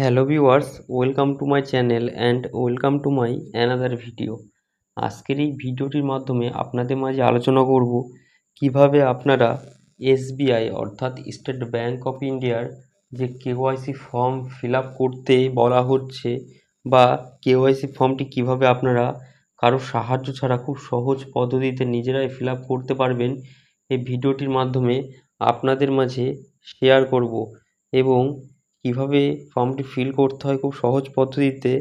Hello viewers welcome to my channel and welcome to my another video আজকের এই ভিডিওটির মাধ্যমে আপনাদের মাঝে আলোচনা করব কীভাবে আপনারা এসবিআই অর্থাৎ স্টেট ব্যাঙ্ক অফ ইন্ডিয়ার যে কেওয়াইসি ফর্ম ফিল করতে বলা হচ্ছে বা কেওয়াইসি ফর্মটি কীভাবে আপনারা কারোর সাহায্য ছাড়া খুব সহজ পদ্ধতিতে নিজেরাই ফিল করতে পারবেন, এই ভিডিওটির মাধ্যমে আপনাদের মাঝে শেয়ার করব এবং কীভাবে ফর্মটি ফিল করতে হয় খুব সহজ পদ্ধতিতে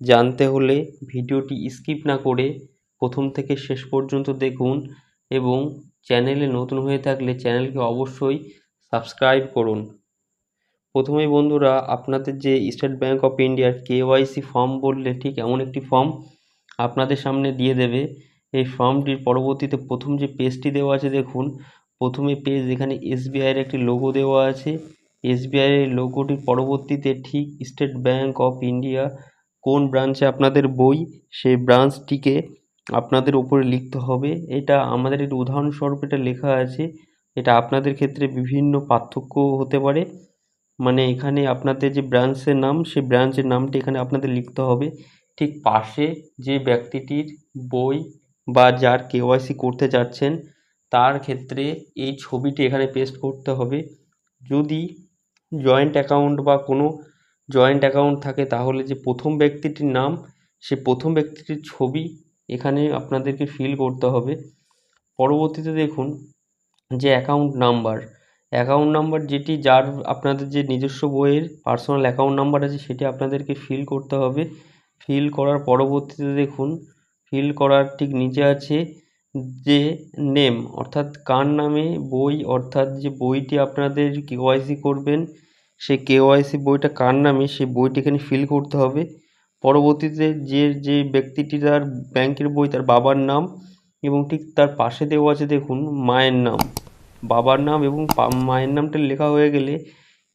জানতে হলে ভিডিওটি স্কিপ না করে প্রথম থেকে শেষ পর্যন্ত দেখুন এবং চ্যানেলে নতুন হয়ে থাকলে চ্যানেলকে অবশ্যই সাবস্ক্রাইব করুন। প্রথমেই বন্ধুরা, আপনাদের যে স্টেট ব্যাঙ্ক অফ ইন্ডিয়ার কেওয়াইসি ফর্ম বললে ঠিক এমন একটি ফর্ম আপনাদের সামনে দিয়ে দেবে। এই ফর্মটির পরবর্তীতে প্রথম যে পেজটি দেওয়া আছে দেখুন। প্রথমে পেজ এখানে এসবিআইয়ের একটি লোগো দেওয়া আছে। এসবিআইয়ের লোগোটির পরবর্তীতে ঠিক স্টেট ব্যাঙ্ক অফ ইন্ডিয়া কোন ব্রাঞ্চে আপনাদের বই, সেই ব্রাঞ্চটিকে আপনাদের উপরে লিখতে হবে। এটা আমাদের একটি উদাহরণস্বরূপ, এটা লেখা আছে। এটা আপনাদের ক্ষেত্রে বিভিন্ন পার্থক্য হতে পারে। মানে এখানে আপনাদের যে ব্রাঞ্চের নাম, সেই ব্রাঞ্চের নামটি এখানে আপনাদের লিখতে হবে। ঠিক পাশে যে ব্যক্তিটির বই বা যার কেওয়াইসি করতে যাচ্ছেন, তার ক্ষেত্রে এই ছবিটি এখানে পেস্ট করতে হবে। যদি জয়েন্ট অ্যাকাউন্ট বা কোনো জয়েন্ট অ্যাকাউন্ট থাকে, তাহলে যে প্রথম ব্যক্তিটির নাম, সে প্রথম ব্যক্তিটির ছবি এখানে আপনাদেরকে ফিল করতে হবে। পরবর্তীতে দেখুন যে অ্যাকাউন্ট নাম্বার অ্যাকাউন্ট নাম্বার যেটি যার আপনাদের যে নিজস্ব বইয়ের পার্সোনাল অ্যাকাউন্ট নাম্বার আছে, সেটি আপনাদেরকে ফিল করতে হবে। ফিল করার পরবর্তীতে দেখুন ফিল করার ঠিক নিচে আছে যে নেম, অর্থাৎ কার নামে বই, অর্থাৎ যে বইটি আপনাদের কেওয়াইসি করবেন, সেই কেওয়াইসি বইটা কার নামে, সেই বইটি এখানে ফিল করতে হবে। পরবর্তীতে যে যে ব্যক্তিটি তার ব্যাংকের বই, তার বাবার নাম এবং ঠিক তার পাশে দেওয়া আছে দেখুন, মায়ের নাম। বাবার নাম এবং মায়ের নামটা লেখা হয়ে গেলে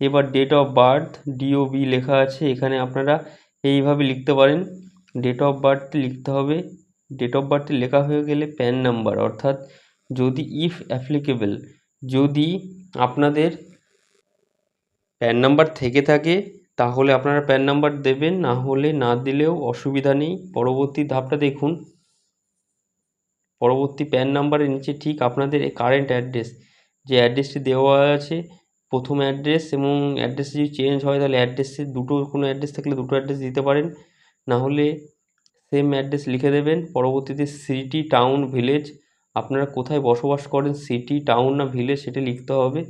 এবার ডেট অফ বার্থ ডিওবি লেখা আছে। এখানে আপনারা এইভাবে লিখতে পারেন। ডেট অফ বার্থ লিখতে হবে। ডেট অফ বার্থ লেখা হয়ে গেলে প্যান নাম্বার অর্থাৎ যদি ইফ অ্যাপ্লিকেবল যদি আপনাদের প্যান নাম্বার থেকে থাকে, তাহলে আপনারা প্যান নাম্বার দেবেন, না হলে না দিলেও অসুবিধা নেই। পরবর্তী ধাপটা দেখুন। পরবর্তী প্যান নাম্বারের নিচে ঠিক আপনাদের কারেন্ট অ্যাড্রেস যে অ্যাড্রেসটি দেওয়া আছে, প্রথম অ্যাড্রেস এবং অ্যাড্রেস যদি চেঞ্জ হয়, তাহলে অ্যাড্রেসে দুটো কোনো অ্যাড্রেস থাকলে দুটো অ্যাড্রেস দিতে পারেন। না হলে সেম অ্যাড্রেস লিখে দেবেন। পরবর্তীতে সিটি টাউন ভিলেজ আপনারা কোথায় বসবাস করেন সিটি টাউন না ভিলেজ সেটা লিখতে হবে।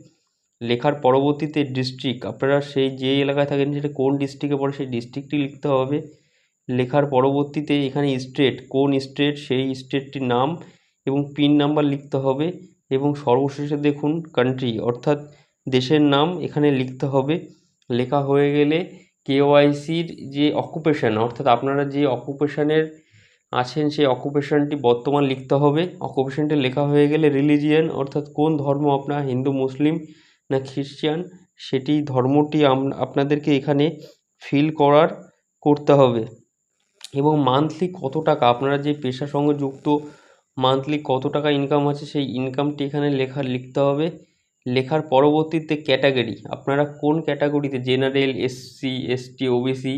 লেখার পরবর্তীতে ডিস্ট্রিক্ট আপনারা সেই যে এলাকায় থাকেন সেটা কোন ডিস্ট্রিক্টে পড়ে সেই ডিস্ট্রিক্টটি লিখতে হবে। লেখার পরবর্তীতে এখানে স্টেট কোন স্টেট সেই স্টেটটির নাম এবং পিন নাম্বার লিখতে হবে এবং সর্বশেষে দেখুন কান্ট্রি অর্থাৎ দেশের নাম এখানে লিখতে হবে। লেখা হয়ে গেলে কেওয়াইসির যে অকুপেশান অর্থাৎ আপনারা যে অকুপেশানের আছেন, সেই অকুপেশানটি বর্তমান লিখতে হবে। অকুপেশানটি লেখা হয়ে গেলে রিলিজিয়ান অর্থাৎ কোন ধর্ম আপনার হিন্দু, মুসলিম না খ্রিশ্চান সেটি ধর্মটি আপনাদেরকে এখানে ফিল করার করতে হবে। এবং মান্থলি কত টাকা, আপনারা যে পেশার সঙ্গে যুক্ত মান্থলি কত টাকা ইনকাম আছে, সেই ইনকামটি এখানে লেখা, লিখতে হবে। লেখার পরবর্তীতে ক্যাটাগরি, আপনারা কোন ক্যাটাগরিতে জেনারেল, এসসি, এসটি, ওবিসি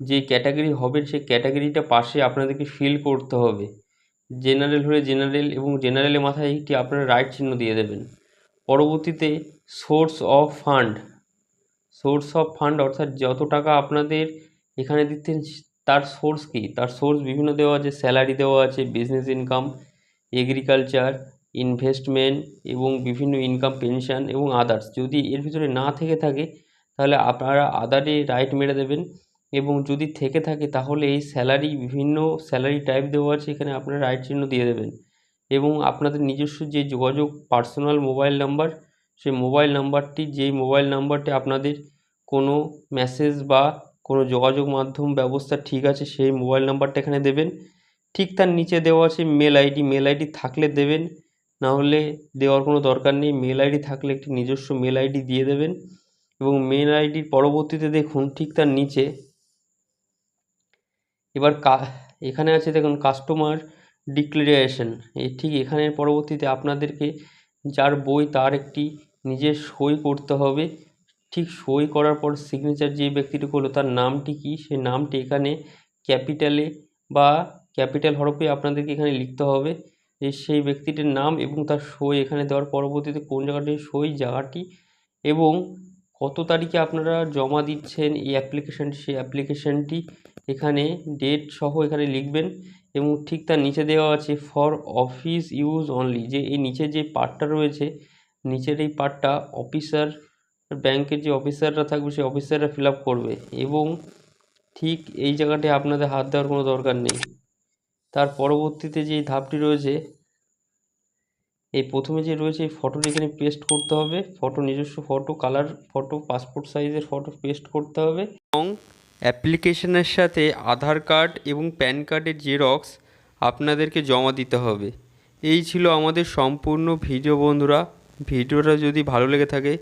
যে ক্যাটাগরি হবেন সেই ক্যাটাগরিটা পাশে আপনাদেরকে ফিল করতে হবে। জেনারেল হলে জেনারেল এবং জেনারেলের মাথায় একটি আপনারা রাইট চিহ্ন দিয়ে দেবেন। পরবর্তীতে source of fund source of fund অর্থাৎ যত টাকা আপনাদের এখানে দিচ্ছেন তার সোর্স কী? তার সোর্স বিভিন্ন দেওয়া আছে স্যালারি দেওয়া আছে বিজনেস ইনকাম এগ্রিকালচার ইনভেস্টমেন্ট এবং বিভিন্ন ইনকাম পেনশন এবং আদার্স যদি এর ভিতরে না থেকে থাকে, তাহলে আপনারা আদারে রাইট মেরে দেবেন। এবং যদি থেকে থাকে, তাহলে এই স্যালারি বিভিন্ন স্যালারি টাইপ দেওয়া আছে, এখানে আপনারা রাইট চিহ্ন দিয়ে দেবেন। এবং আপনাদের নিজস্ব যে যোগাযোগ পার্সোনাল মোবাইল নাম্বার সেই মোবাইল নাম্বারটি যেই মোবাইল নাম্বারটি আপনাদের কোনো মেসেজ বা কোনো যোগাযোগ মাধ্যম ব্যবস্থা ঠিক আছে, সেই মোবাইল নাম্বারটা এখানে দেবেন। ঠিক তার নিচে দেওয়া আছে মেল আইডি মেল আইডি থাকলে দেবেন। না হলে দেওয়ার কোনো দরকার নেই। মেল আইডি থাকলে একটি নিজস্ব মেল আইডি দিয়ে দেবেন এবং মেল আইডির পরবর্তীতে দেখুন ঠিক তার নিচে। এবার এখানে আছে দেখুন কাস্টমার ডিক্লারেশন ঠিক এখানের পরবর্তীতে আপনাদেরকে যার বই তার একটি নিজের সই করতে হবে। ঠিক সই করার পর সিগনেচার যে ব্যক্তিটি করল তার নামটি কী? সেই নামটি এখানে ক্যাপিটালে বা ক্যাপিটাল হরফে আপনাদেরকে এখানে লিখতে হবে। যে সেই ব্যক্তিটির নাম এবং তার সই এখানে দেওয়ার পরবর্তীতে কোন জায়গাটি সই জায়গাটি এবং কত তারিখে আপনারা জমা দিচ্ছেন এই অ্যাপ্লিকেশানটি সেই অ্যাপ্লিকেশানটি এখানে ডেট সহ এখানে লিখবেন এবং ঠিক তার নিচে দেওয়া আছে ফর অফিস ইউজ অনলি যে এই নিচে যে পার্টটা রয়েছে, নিচের এই পার্টটা অফিসার ব্যাংকের যে অফিসাররা থাকবে সেই অফিসাররা ফিল করবে এবং ঠিক এই জায়গাটি আপনাদের হাত দেওয়ার কোনো দরকার নেই। তার পরবর্তীতে যে ধাপটি রয়েছে, এই প্রথমে যে রয়েছে এই ফটোটি এখানে পেস্ট করতে হবে। ফটো নিজস্ব ফটো কালার ফটো পাসপোর্ট সাইজের ফটো পেস্ট করতে হবে। এবং অ্যাপ্লিকেশনের সাথে আধার কার্ড এবং প্যান কার্ডের জেরক্স আপনাদেরকে জমা দিতে হবে। এই ছিল আমাদের সম্পূর্ণ ভিডিও বন্ধুরা। ভিডিওটা যদি ভালো লেগে থাকে,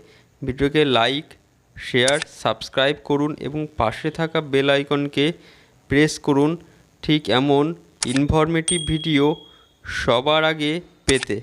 ভিডিওকে লাইক শেয়ার সাবস্ক্রাইব করুন এবং পাশে থাকা বেল আইকনকে প্রেস করুন। ঠিক এমন ইনফরমেটিভ ভিডিও সবার আগে পেতে।